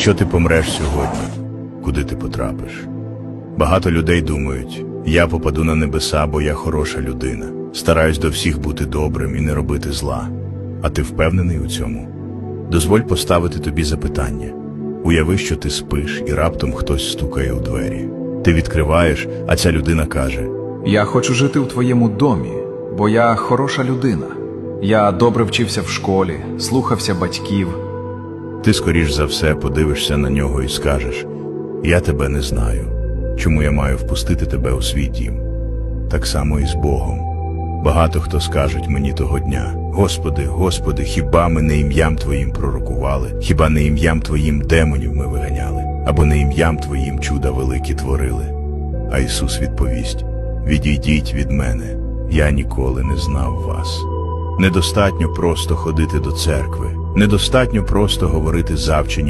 Якщо ти помреш сьогодні, куди ти потрапиш? Багато людей думають, я попаду на небеса, бо я хороша людина. Стараюсь до всіх бути добрим і не робити зла. А ти впевнений у цьому? Дозволь поставити тобі запитання. Уяви, що ти спиш, і раптом хтось стукає у двері. Ти відкриваєш, а ця людина каже: Я хочу жити у твоєму домі, бо я хороша людина. Я добре вчився в школі, слухався батьків. Ти скоріш за все подивишся на нього і скажеш: Я тебе не знаю. Чому я маю впустити тебе у свій дім? Так само і з Богом. Багато хто скажуть мені того дня: Господи, Господи, хіба ми не ім'ям Твоїм пророкували, хіба не ім'ям Твоїм демонів ми виганяли, або не ім'ям Твоїм чуда великі творили? А Ісус відповість: Відійдіть від мене, я ніколи не знав вас. Недостатньо просто ходити до церкви, недостатньо просто говорити завчені